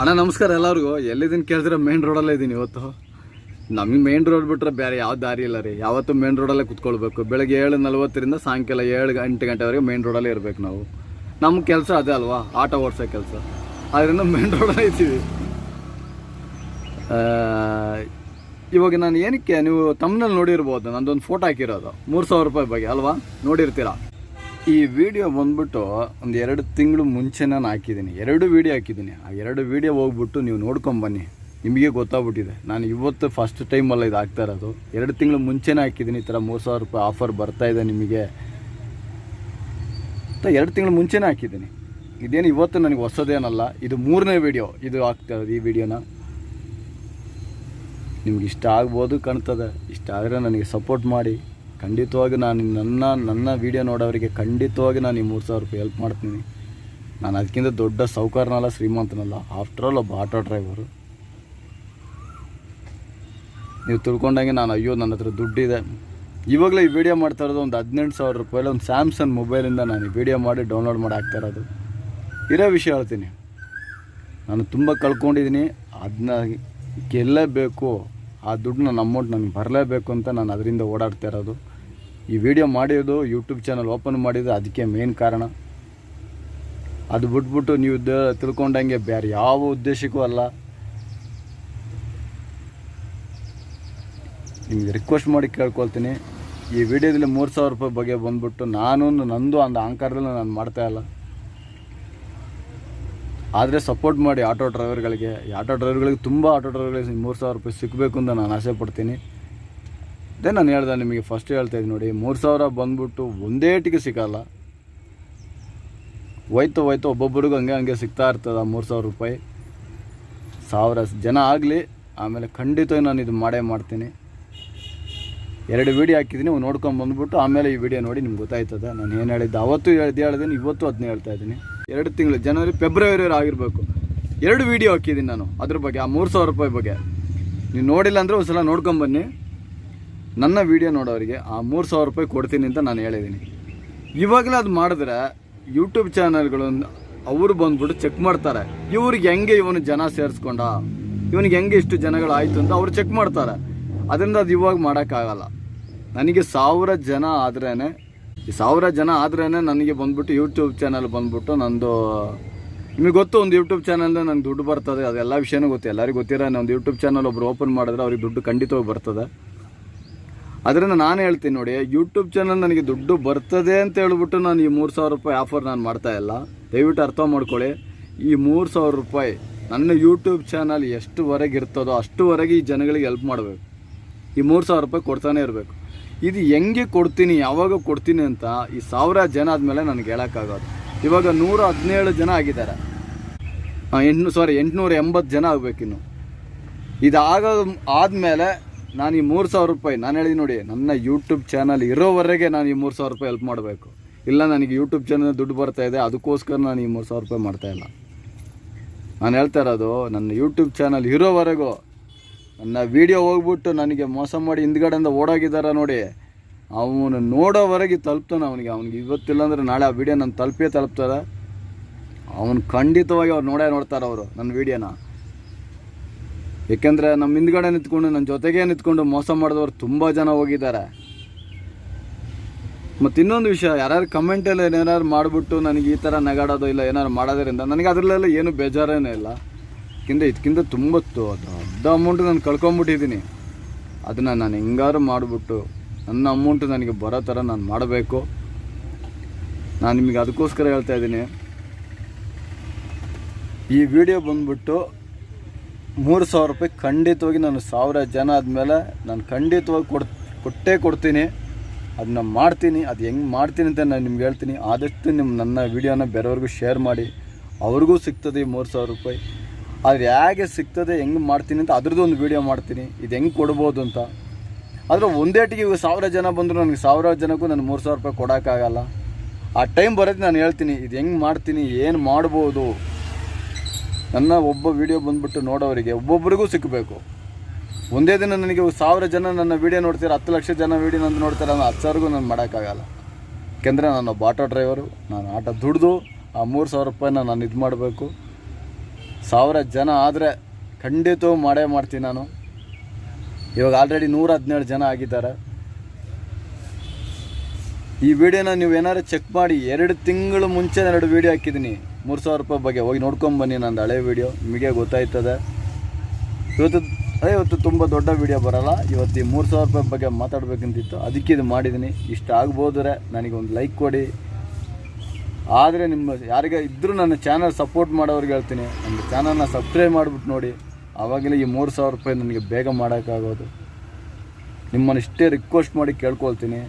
ಅಣ್ಣ, ನಮಸ್ಕಾರ ಎಲ್ಲರಿಗೂ. ಎಲ್ಲಿದ್ದೀನಿ ಕೇಳಿದ್ರೆ ಮೇನ್ ರೋಡಲ್ಲೇ ಇದ್ದೀನಿ ಇವತ್ತು. ನಮಗೆ ಮೇನ್ ರೋಡ್ ಬಿಟ್ರೆ ಬೇರೆ ಯಾವ ದಾರಿ ಇಲ್ಲ ರೀ. ಯಾವತ್ತು ಮೇನ್ ರೋಡಲ್ಲೇ ಕುತ್ಕೊಳ್ಬೇಕು. ಬೆಳಗ್ಗೆ ಏಳು ನಲ್ವತ್ತರಿಂದ ಸಾಯಂಕಾಲ ಏಳು ಎಂಟು ಗಂಟೆವರೆಗೆ ಮೇನ್ ರೋಡಲ್ಲೇ ಇರಬೇಕು ನಾವು. ನಮ್ಮ ಕೆಲಸ ಅದೇ ಅಲ್ವಾ? ಆಟೋ ಓಡಿಸೋ ಕೆಲಸ. ಆದ್ದರಿಂದ ಮೇನ್ ರೋಡಲ್ಲೇ ಇದ್ದೀವಿ. ಇವಾಗ ನಾನು ಏನಕ್ಕೆ, ನೀವು ತಮ್ಮನಲ್ಲಿ ನೋಡಿರ್ಬೋದು. ನಂದೊಂದು ಫೋಟೋ ಹಾಕಿರೋದು. ಮೂರು ಸಾವಿರ ರೂಪಾಯಿ ಬಗ್ಗೆ, ಅಲ್ವಾ? ನೋಡಿರ್ತೀರಾ? ಈ ವಿಡಿಯೋ ಬಂದ್ಬಿಟ್ಟು ಒಂದು ಎರಡು ತಿಂಗಳು ಮುಂಚೆ ನಾನು ಹಾಕಿದ್ದೀನಿ. ಎರಡು ವಿಡಿಯೋ ಹಾಕಿದ್ದೀನಿ. ಆ ಎರಡು ವಿಡಿಯೋ ಹೋಗ್ಬಿಟ್ಟು ನೀವು ನೋಡ್ಕೊಂಬನ್ನಿ ನಿಮಗೆ ಗೊತ್ತಾಗ್ಬಿಟ್ಟಿದೆ. ನಾನು ಇವತ್ತು ಫಸ್ಟ್ ಟೈಮಲ್ಲ ಇದು ಹಾಕ್ತಾ ಇರೋದು. ಎರಡು ತಿಂಗಳು ಮುಂಚೆನೇ ಹಾಕಿದ್ದೀನಿ ಈ ಥರ ಮೂರು ಸಾವಿರ ರೂಪಾಯಿ ಆಫರ್ ಬರ್ತಾ ಇದೆ ನಿಮಗೆ. ಅಂತ ಎರಡು ತಿಂಗಳು ಮುಂಚೆನೇ ಹಾಕಿದ್ದೀನಿ. ಇದೇನು ಇವತ್ತು ನನಗೆ ಹೊಸದೇನಲ್ಲ, ಇದು ಮೂರನೇ ವಿಡಿಯೋ ಇದು ಹಾಕ್ತಾ ಇರೋದು ಈ ವಿಡಿಯೋನ. ನಿಮ್ಗೆ ಇಷ್ಟ ಆಗ್ಬೋದು ಕಾಣ್ತದೆ. ಇಷ್ಟ ಆದರೆ ನನಗೆ ಸಪೋರ್ಟ್ ಮಾಡಿ. ಖಂಡಿತವಾಗಿ ನಾನು ನನ್ನ ನನ್ನ ವಿಡಿಯೋ ನೋಡೋರಿಗೆ ಖಂಡಿತವಾಗಿ ನಾನು ಈ ಮೂರು ಸಾವಿರ ರೂಪಾಯಿ ಹೆಲ್ಪ್ ಮಾಡ್ತೀನಿ. ನಾನು ಅದಕ್ಕಿಂತ ದೊಡ್ಡ ಸೌಕರ್ನಲ್ಲ ಶ್ರೀಮಂತನಲ್ಲ. ಆಫ್ಟರ್ ಆಲ್ ಒಬ್ಬ ಆಟೋ ಡ್ರೈವರು ನೀವು ತಿಳ್ಕೊಂಡಂಗೆ ನಾನು ಅಯ್ಯೋ, ನನ್ನ ಹತ್ರ ದುಡ್ಡಿದೆ. ಇವಾಗಲೇ ಈ ವಿಡಿಯೋ ಮಾಡ್ತಾ ಇರೋದು ಒಂದು ಹದಿನೆಂಟು ಸಾವಿರ ರೂಪಾಯಲ್ಲಿ ಒಂದು ಸ್ಯಾಮ್ಸಂಗ್ ಮೊಬೈಲಿಂದ ನಾನು ಈ ವಿಡಿಯೋ ಮಾಡಿ ಡೌನ್ಲೋಡ್ ಮಾಡಿ ಹಾಕ್ತಾ ಇರೋದು. ಇರೋ ವಿಷಯ ಹೇಳ್ತೀನಿ. ನಾನು ತುಂಬ ಕಳ್ಕೊಂಡಿದ್ದೀನಿ. ಅದನ್ನ ಗೆಲ್ಲಲೇಬೇಕು ಆ ದುಡ್ಡು ನನ್ನ ಅಮೌಂಟ್ ನನಗೆ ಬರಲೇಬೇಕು ಅಂತ ನಾನು ಅದರಿಂದ ಓಡಾಡ್ತಾ ಇರೋದು. ಈ ವಿಡಿಯೋ ಮಾಡಿರೋದು ಯೂಟ್ಯೂಬ್ ಚಾನಲ್ ಓಪನ್ ಮಾಡಿದ್ದು ಅದಕ್ಕೆ ಮೇನ್ ಕಾರಣ. ಅದು ಬಿಟ್ಬಿಟ್ಟು ನೀವು ತಿಳ್ಕೊಂಡಂಗೆ ಬೇರೆ ಯಾವ ಉದ್ದೇಶಕ್ಕೂ ಅಲ್ಲ. ನಿಮಗೆ ರಿಕ್ವೆಸ್ಟ್ ಮಾಡಿ ಕೇಳ್ಕೊಳ್ತೀನಿ. ಈ ವಿಡಿಯೋದಲ್ಲಿ ಮೂರು ಸಾವಿರ ರೂಪಾಯಿ ಬಗ್ಗೆ ಬಂದ್ಬಿಟ್ಟು ನಾನು ನಂದು ಅಂದ ಅಹಂಕಾರದಲ್ಲಿ ನಾನು ಮಾಡ್ತಾ ಇಲ್ಲ. ಆದರೆ ಸಪೋರ್ಟ್ ಮಾಡಿ ಆಟೋ ಡ್ರೈವರ್ಗಳಿಗೆ ಆಟೋ ಡ್ರೈವರ್ಗಳಿಗೆ ತುಂಬ ಆಟೋ ಡ್ರೈವರ್ಗಳಿಗೆ ಮೂರು ಸಾವಿರ ರೂಪಾಯಿ ಸಿಗಬೇಕು ಅಂತ ನಾನು ಆಸೆ ಪಡ್ತೀನಿ. ಅದೇ ನಾನು ಹೇಳ್ದೆ, ನಿಮಗೆ ಫಸ್ಟ್ ಹೇಳ್ತಾ ಇದ್ದೀನಿ ನೋಡಿ, ಮೂರು ಸಾವಿರ ಬಂದ್ಬಿಟ್ಟು ಒಂದೇ ಟಿಗೆ ಸಿಗಲ್ಲ. ಹೋಯ್ತು ಹೋಯ್ತು ಒಬ್ಬೊಬ್ಬರಿಗೂ ಹಂಗೆ ಹಂಗೆ ಸಿಗ್ತಾ ಇರ್ತದೆ ಮೂರು ಸಾವಿರ ರೂಪಾಯಿ. ಸಾವಿರ ಜನ ಆಗಲಿ, ಆಮೇಲೆ ಖಂಡಿತ ನಾನು ಇದು ಮಾಡೇ ಮಾಡ್ತೀನಿ. ಎರಡು ವೀಡಿಯೋ ಹಾಕಿದ್ದೀನಿ ನೀವು ನೋಡ್ಕೊಂಡು ಬಂದ್ಬಿಟ್ಟು ಆಮೇಲೆ ಈ ವಿಡಿಯೋ ನೋಡಿ ನಿಮ್ಗೆ ಗೊತ್ತಾಯ್ತದೆ. ನಾನು ಏನು ಹೇಳಿದ್ದೆ, ಅವತ್ತು ಹೇಳ್ದು ಹೇಳಿದ್ದೀನಿ ಇವತ್ತು ಅದನ್ನ ಹೇಳ್ತಾ ಇದ್ದೀನಿ. ಎರಡು ತಿಂಗಳು, ಜನವರಿ ಫೆಬ್ರವರಿ ಆಗಿರಬೇಕು. ಎರಡು ವೀಡಿಯೋ ಹಾಕಿದ್ದೀನಿ ನಾನು ಅದ್ರ ಬಗ್ಗೆ, ಆ ಮೂರು ಸಾವಿರ ರೂಪಾಯಿ ಬಗ್ಗೆ. ನೀವು ನೋಡಿಲ್ಲ ಅಂದರೆ ಒಂದು ಸಲ ನೋಡ್ಕೊಂಬನ್ನಿ ನನ್ನ ವೀಡಿಯೋ ನೋಡೋರಿಗೆ ಆ ಮೂರು ಸಾವಿರ ರೂಪಾಯಿ ಕೊಡ್ತೀನಿ ಅಂತ ನಾನು ಹೇಳಿದ್ದೀನಿ. ಇವಾಗಲೇ ಅದು ಮಾಡಿದ್ರೆ ಯೂಟ್ಯೂಬ್ ಚಾನಲ್ಗಳು ಅವರು ಬಂದ್ಬಿಟ್ಟು ಚೆಕ್ ಮಾಡ್ತಾರೆ. ಇವ್ರಿಗೆ ಹೆಂಗೆ ಇವನು ಜನ ಸೇರಿಸ್ಕೊಂಡ? ಇವನಿಗೆ ಹೆಂಗೆ ಇಷ್ಟು ಜನಗಳು ಆಯಿತು ಅಂತ ಅವ್ರು ಚೆಕ್ ಮಾಡ್ತಾರೆ. ಅದರಿಂದ ಅದು ಇವಾಗ ಮಾಡೋಕ್ಕಾಗಲ್ಲ. ನನಗೆ ಸಾವಿರ ಜನ ಆದ್ರೇ ಈ ಸಾವಿರ ಜನ ಆದ್ರೇ ನನಗೆ ಬಂದ್ಬಿಟ್ಟು ಯೂಟ್ಯೂಬ್ ಚಾನಲ್ ಬಂದ್ಬಿಟ್ಟು ನಂದು, ನಿಮಗೆ ಗೊತ್ತು ಒಂದು ಯೂಟ್ಯೂಬ್ ಚಾನಲ್ನ ನಂಗೆ ದುಡ್ಡು ಬರ್ತದೆ, ಅದೆಲ್ಲ ವಿಷಯನೂ ಗೊತ್ತು. ಎಲ್ಲರಿಗೂ ಗೊತ್ತಿರೋ ಒಂದು ಯೂಟ್ಯೂಬ್ ಚಾನಲ್ ಒಬ್ರು ಓಪನ್ ಮಾಡಿದ್ರೆ ಅವ್ರಿಗೆ ದುಡ್ಡು ಖಂಡಿತವಾಗಿ ಬರ್ತದೆ. ಅದರಿಂದ ನಾನು ಹೇಳ್ತೀನಿ ನೋಡಿ ಯೂಟ್ಯೂಬ್ ಚಾನಲ್ ನನಗೆ ದುಡ್ಡು ಬರ್ತದೆ ಅಂತ ಹೇಳ್ಬಿಟ್ಟು ನಾನು ಈ ಮೂರು ಸಾವಿರ ರೂಪಾಯಿ ಆಫರ್ ನಾನು ಮಾಡ್ತಾ ಇಲ್ಲ. ದಯವಿಟ್ಟು ಅರ್ಥ ಮಾಡ್ಕೊಳ್ಳಿ. ಈ ಮೂರು ಸಾವಿರ ರೂಪಾಯಿ ನನ್ನ ಯೂಟ್ಯೂಬ್ ಚಾನಲ್ ಎಷ್ಟುವರೆಗೆ ಇರ್ತದೋ ಅಷ್ಟುವರೆಗೆ ಈ ಜನಗಳಿಗೆ ಹೆಲ್ಪ್ ಮಾಡಬೇಕು. ಈ ಮೂರು ಸಾವಿರ ರೂಪಾಯಿ ಕೊಡ್ತಾನೆ ಇರಬೇಕು. ಇದು ಹೆಂಗೆ ಕೊಡ್ತೀನಿ, ಯಾವಾಗ ಕೊಡ್ತೀನಿ ಅಂತ ಈ ಸಾವಿರ ಜನ ಆದಮೇಲೆ ನನಗೆ ಹೇಳೋಕ್ಕಾಗೋದು. ಇವಾಗ ನೂರ ಹದಿನೇಳು ಜನ ಆಗಿದ್ದಾರೆ. ಎಂಟು ಸಾರಿ ಎಂಟುನೂರ ಎಂಬತ್ತು ಜನ ಆಗಬೇಕಿನ್ನು. ಇದಾಗ ಆದಮೇಲೆ ನಾನು ಈ ಮೂರು ಸಾವಿರ ರೂಪಾಯಿ, ನಾನು ಹೇಳಿದ್ದೀನಿ ನೋಡಿ, ನನ್ನ ಯೂಟ್ಯೂಬ್ ಚಾನಲ್ ಇರೋವರೆಗೆ ನಾನು ಈ ಮೂರು ಸಾವಿರ ರೂಪಾಯಿ ಹೆಲ್ಪ್ ಮಾಡಬೇಕು. ಇಲ್ಲ ನನಗೆ ಯೂಟ್ಯೂಬ್ ಚಾನಲ್ ದುಡ್ಡು ಬರ್ತಾ ಇದೆ, ಅದಕ್ಕೋಸ್ಕರ ನಾನು ಈ ಮೂರು ಸಾವಿರ ರೂಪಾಯಿ ಮಾಡ್ತಾ ಇಲ್ಲ. ನಾನು ಹೇಳ್ತಾ ಇರೋದು, ನನ್ನ ಯೂಟ್ಯೂಬ್ ಚಾನಲ್ ಇರೋವರೆಗೂ ನನ್ನ ವಿಡಿಯೋ ಹೋಗ್ಬಿಟ್ಟು ನನಗೆ ಮೋಸ ಮಾಡಿ ಹಿಂದ್ಗಡೆಯಿಂದ ಓಡೋಗಿದ್ದಾರೆ ನೋಡಿ, ಅವನು ನೋಡೋವರೆಗೆ ತಲುಪ್ತಾನೆ ಅವನಿಗೆ. ಅವ್ನಿಗೆ ಇವತ್ತಿಲ್ಲ ಅಂದರೆ ನಾಳೆ ಆ ವಿಡಿಯೋ ನನ್ನ ತಲುಪೇ ತಲುಪ್ತಾರೆ ಅವನು ಖಂಡಿತವಾಗಿ ಅವ್ರು ನೋಡೇ ನೋಡ್ತಾರೆ ಅವರು ನನ್ನ ವಿಡಿಯೋನ ಏಕೆಂದರೆ ನಮ್ಮ ಹಿಂದ್ಗಡೆ ನಿಂತ್ಕೊಂಡು ನನ್ನ ಜೊತೆಗೆ ನಿಂತ್ಕೊಂಡು ಮೋಸ ಮಾಡಿದವರು ತುಂಬ ಜನ ಹೋಗಿದ್ದಾರೆ. ಮತ್ತು ಇನ್ನೊಂದು ವಿಷಯ, ಯಾರ್ಯಾರು ಕಮೆಂಟಲ್ಲಿ ಏನಾರು ಮಾಡಿಬಿಟ್ಟು ನನಗೆ ಈ ಥರ ನಗಾಡೋದು ಇಲ್ಲ ಏನಾದ್ರು ಮಾಡೋದ್ರಿಂದ ನನಗೆ ಅದರಲ್ಲೆಲ್ಲ ಏನು ಬೇಜಾರೇನೇ ಇಲ್ಲ. ಇದಕ್ಕಿಂತ ಇದಕ್ಕಿಂತ ತುಂಬ ದೊಡ್ಡ ಅಮೌಂಟ್ ನಾನು ಕಳ್ಕೊಂಬಿಟ್ಟಿದ್ದೀನಿ. ಅದನ್ನು ನಾನು ಹೆಂಗಾರು ಮಾಡಿಬಿಟ್ಟು, ನನ್ನ ಅಮೌಂಟ್ ನನಗೆ ಬರೋ ಥರ ನಾನು ಮಾಡಬೇಕು. ನಾನು ನಿಮಗೆ ಅದಕ್ಕೋಸ್ಕರ ಹೇಳ್ತಾ ಇದ್ದೀನಿ. ಈ ವಿಡಿಯೋ ಬಂದ್ಬಿಟ್ಟು ಮೂರು ಸಾವಿರ ರೂಪಾಯಿ ಖಂಡಿತವಾಗಿ ನಾನು ಸಾವಿರ ಜನ ಆದಮೇಲೆ ನಾನು ಖಂಡಿತವಾಗಿ ಕೊಡ್, ಕೊಟ್ಟೇ ಕೊಡ್ತೀನಿ. ಅದನ್ನ ಮಾಡ್ತೀನಿ. ಅದು ಹೆಂಗೆ ಮಾಡ್ತೀನಿ ಅಂತ ನಾನು ನಿಮ್ಗೆ ಹೇಳ್ತೀನಿ. ಆದಷ್ಟು ನಿಮ್ಮ ನನ್ನ ವಿಡಿಯೋನ ಬೇರೆಯವ್ರಿಗೂ ಶೇರ್ ಮಾಡಿ. ಅವ್ರಿಗೂ ಸಿಗ್ತದೆ ಈ ಮೂರು ಸಾವಿರ ರೂಪಾಯಿ. ಅದು ಹೇಗೆ ಸಿಗ್ತದೆ, ಹೆಂಗೆ ಮಾಡ್ತೀನಿ ಅಂತ ಅದ್ರದ್ದು ಒಂದು ವಿಡಿಯೋ ಮಾಡ್ತೀನಿ. ಇದು ಹೆಂಗೆ ಕೊಡ್ಬೋದು ಅಂತ. ಆದರೆ ಒಂದೇಟಿಗೆ ಸಾವಿರ ಜನ ಬಂದರೂ ನನಗೆ ಸಾವಿರ ಜನಕ್ಕೂ ನಾನು ಮೂರು ಸಾವಿರ ರೂಪಾಯಿ ಕೊಡೋಕ್ಕಾಗಲ್ಲ. ಆ ಟೈಮ್ ಬರೋದು ನಾನು ಹೇಳ್ತೀನಿ. ಇದು ಹೆಂಗೆ ಮಾಡ್ತೀನಿ, ಏನು ಮಾಡ್ಬೋದು? ನನ್ನ ಒಬ್ಬ ವಿಡಿಯೋ ಬಂದ್ಬಿಟ್ಟು ನೋಡೋರಿಗೆ ಒಬ್ಬೊಬ್ಬರಿಗೂ ಸಿಕ್ಕಬೇಕು ಒಂದೇ ದಿನ ನನಗೆ ಸಾವಿರ ಜನ ನನ್ನ ವಿಡಿಯೋ ನೋಡ್ತಾರೆ ಹತ್ತು ಲಕ್ಷ ಜನ ವಿಡಿಯೋ ನಂದು ನೋಡ್ತಾರೆ ನಾನು ಹತ್ತು ಸಾವಿರಗೂ ನಾನು ಮಾಡೋಕ್ಕಾಗಲ್ಲ. ಯಾಕೆಂದರೆ ನಾನು ಒಬ್ಬ ಆಟೋ ಡ್ರೈವರು ನಾನು ಆಟೋ ದುಡ್ದು ಆ ಮೂರು ಸಾವಿರ ರೂಪಾಯಿನ ನಾನು ಇದು ಮಾಡಬೇಕು. ಸಾವಿರ ಜನ ಆದರೆ ಖಂಡಿತವೂ ಮಾಡೇ ಮಾಡ್ತೀನಿ ನಾನು. ಇವಾಗ ಆಲ್ರೆಡಿ ನೂರ ಹದಿನೇಳು ಜನ ಆಗಿದ್ದಾರೆ. ಈ ವಿಡಿಯೋನ ನೀವು ಏನಾದ್ರು ಚೆಕ್ ಮಾಡಿ, ಎರಡು ತಿಂಗಳು ಮುಂಚೆ ಎರಡು ವಿಡಿಯೋ ಹಾಕಿದ್ದೀನಿ. ಮೂರು ಸಾವಿರ ರೂಪಾಯಿ ಬಗ್ಗೆ ಹೋಗಿ ನೋಡ್ಕೊಂಬನ್ನಿ ನಂದು ಹಳೆ ವಿಡಿಯೋ ನಿಮಗೆ ಗೊತ್ತಾಯ್ತದೆ. ಇವತ್ತು, ಅದೇ ಇವತ್ತು ತುಂಬ ದೊಡ್ಡ ವಿಡಿಯೋ ಬರಲ್ಲ. ಇವತ್ತು ಈ ಮೂರು ಸಾವಿರ ರೂಪಾಯಿ ಬಗ್ಗೆ ಮಾತಾಡ್ಬೇಕಂತಿತ್ತು. ಅದಕ್ಕೆ ಇದು ಮಾಡಿದ್ದೀನಿ ಇಷ್ಟ ಆಗ್ಬೋದ್ರೆ ನನಗೆ ಒಂದು ಲೈಕ್ ಕೊಡಿ. ಆದರೆ ನಿಮ್ಮ ಯಾರಿಗೆ ಇದ್ದರೂ ನನ್ನ ಚಾನಲ್ ಸಪೋರ್ಟ್ ಮಾಡೋರಿಗೆ ಹೇಳ್ತೀನಿ. ನನ್ನ ಚಾನಲ್ನ ಸಬ್ಸ್ಕ್ರೈಬ್ ಮಾಡಿಬಿಟ್ಟು ನೋಡಿ. ಆವಾಗಲೇ ಈ ಮೂರು ಸಾವಿರ ರೂಪಾಯಿ ನನಗೆ ಬೇಗ ಮಾಡೋಕ್ಕಾಗೋದು. ನಿಮ್ಮನ್ನು ಇಷ್ಟೇ ರಿಕ್ವೆಸ್ಟ್ ಮಾಡಿ ಕೇಳ್ಕೊಳ್ತೀನಿ.